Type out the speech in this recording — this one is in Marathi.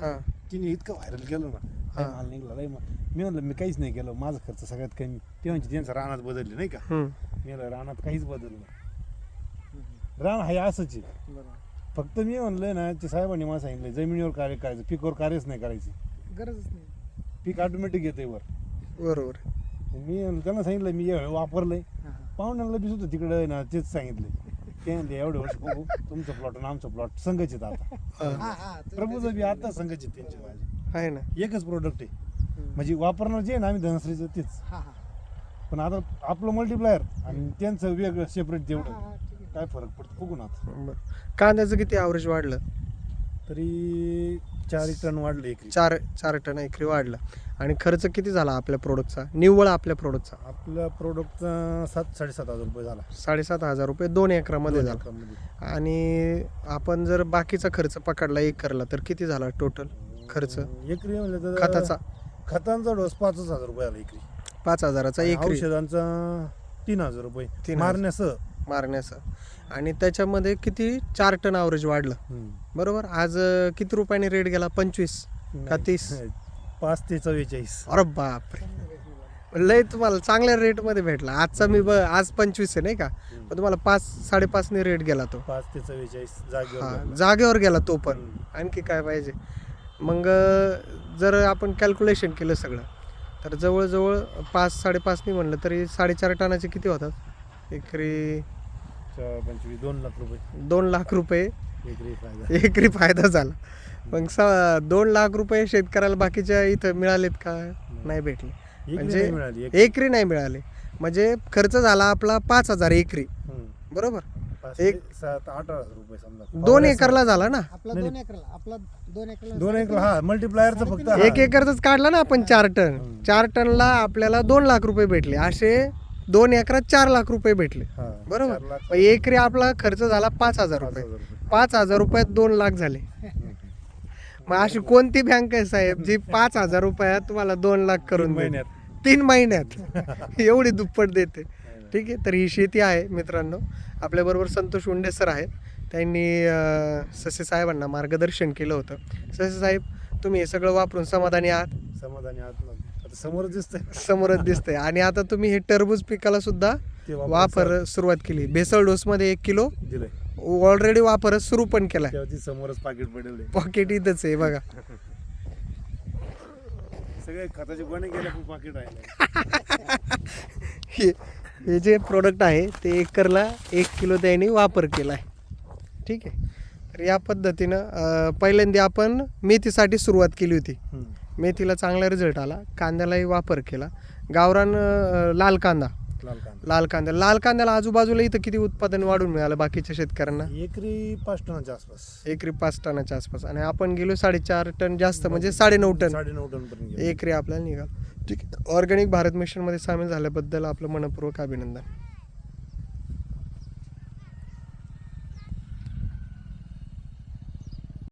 हां. तिने इतकं व्हायरल केलं ना काय हा. माल निघाला लय माल. मी म्हणलं मी काहीच नाही केलं माझा खर्च सगळ्यात कमी. ते म्हणजे त्यांचं रानात बदलले नाही का. मी म्हणलं रानात काहीच बदललं नाही. रान आहे असंच आहे. बरोबर. फक्त मी म्हणलंय ना ते साहेबांनी मला सांगितलं जमिनीवर कार्य करायचं पिकावर कार्यच नाही करायचे. गरजच नाही. पीक ऑटोमॅटिक येते वर. बरोबर. मी म्हणलं त्यांना सांगितलं मी वापरलंय. हा, हा. पाहुण्याला बी सुद्धा तिकडे ना तेच सांगितलं ते म्हणले एवढे वर्ष बघू. तुमचं प्लॉट आणि आमचं प्लॉट संघच आहेत आता. हां. हा, हा, प्रभूचं बी आता संघच आहेत त्यांचे माझे. आहे ना. एकच प्रोडक्ट आहे. म्हणजे वापरणार जे आहे ना आम्ही धनश्रीचं तेच. पण आता आपलं मल्टीप्लायर आणि त्यांचं वेगळं सेपरेट तेवढं. काय फरक पडतो बघू ना आता. बरं. कांद्याचं किती ॲव्हरेज वाढलं? तरी चार एक टन वाढलं एकरी. चार चार टन एकरी वाढलं. आणि खर्च किती झाला आपल्या प्रोडक्टचा निव्वळ आपल्या प्रोडक्टचा आपल्या प्रोडक्टचा सात साडेसात हजार रुपये झाला. साडेसात हजार रुपये दोन एकरामध्ये झाला. आणि आपण जर बाकीचा खर्च पकडला एक करला तर किती झाला टोटल खर्च? एकरी म्हणलं तर खताचा? खतांचा डोस पाचच हजार रुपये आला एकरी. पाच हजाराचा एकरी. औषधांचा तीन हजार रुपये. मारण्यासह मारण्याचा. आणि त्याच्यामध्ये किती चार टन ॲव्हरेज वाढलं. बरोबर? आज किती रुपयाने रेट गेला? पंचवीस का तीस? पाच ते चव्वेचाळीस. अरे बापरे. लय तुम्हाला चांगल्या रेटमध्ये भेटला. आजचा मी ब आज पंचवीस आहे नाही का? पण तुम्हाला पाच साडेपाचने रेट गेला तो. पाच ते चव्वेचाळीस जागेवर हा. जागेवर गेला तो पण. आणखी काय पाहिजे? मग जर आपण कॅल्क्युलेशन केलं सगळं तर जवळजवळ पाच साडेपाचनी म्हणलं तरी साडेचार टनाचे किती होतात? एकरी पंचवीस दोन लाख रुपये. दोन लाख रुपये. एकरी फायदा. एकरी फायदा झाला. मग सा दोन लाख रुपये शेतकऱ्याला बाकीच्या इथं मिळालेत का? नाही. भेटले. म्हणजे नाही मिळाली एक- एकरी नाही मिळाले. म्हणजे खर्च झाला आपला पाच हजार एकरी. हम्म. बरोबर? पाच एक- ते सात आठ हजार रुपये समजा. दोन एकरला झाला ना? आपला दोन एकरला आपला दोन एकरला दोन एकर हा मल्टीप्लायरचं फक्त हा. एक एकरच काढला ना आपण चार टन. चार टनला आपल्याला दोन लाख रुपये भेटले. असे दोन एकरात चार लाख रुपये भेटले. हा, बरोबर? लाख- मग एकरी आपला खर्च झाला पाच हजार रुपये. हजार रुपये. पाच हजार रुपयात दोन लाख झाले. मग अशी कोणती बँक आहे साहेब जी पाच हजार रुपयात तुम्हाला दोन लाख करून तीन? महिन्यात. तीन महिन्यात. एवढी दुप्पट देते. ठीक आहे? तर ही शेती आहे मित्रांनो. आपल्याबरोबर संतोष उंडे सर आहेत. त्यांनी अं, ससे साहेबांना मार्गदर्शन केलं होतं. ससे साहेब तुम्ही हे सगळं वापरून समाधानी आहात? समाधानी आहात. समोर दिसतंय. समोरच दिसतंय. आणि आता तुम्ही हे टरबूज पिकाला सुद्धा ते वापर सुरुवात केली. बेसळ डोसमध्ये एक किलो दिलंय. ऑलरेडी वापर सुरू पण केलाय. समोरच पाकिट पडेल पॉकेट इथंच आहे बघा. सगळे खताचे गोणे गेले पण पाकिट आहे हे हे जे प्रोडक्ट आहे ते एकरला एक किलो त्यांनी वापर केला आहे ठीक आहे. तर या पद्धतीनं अं, पहिल्यांदा आपण मेथीसाठी सुरुवात केली होती. मेथीला चांगला रिझल्ट आला. कांद्यालाही वापर केला. गावरान लाल कांदा. लाल कांदा. लाल कांदा. लाल कांद्याला आजूबाजूला इथं किती उत्पादन वाढून मिळालं बाकीच्या शेतकऱ्यांना? एकरी पाच टनाच्या आसपास. एकरी पाच टनाच्या आसपास. आणि आपण गेलो साडेचार टन जास्त म्हणजे साडेनऊ टन. साडे नऊ टन पर्यंत एकरी आपल्याला निघाल. ठीक आहे. ऑर्गॅनिक भारत मिशनमध्ये सामील झाल्याबद्दल आपलं मनपूर्वक अभिनंदन.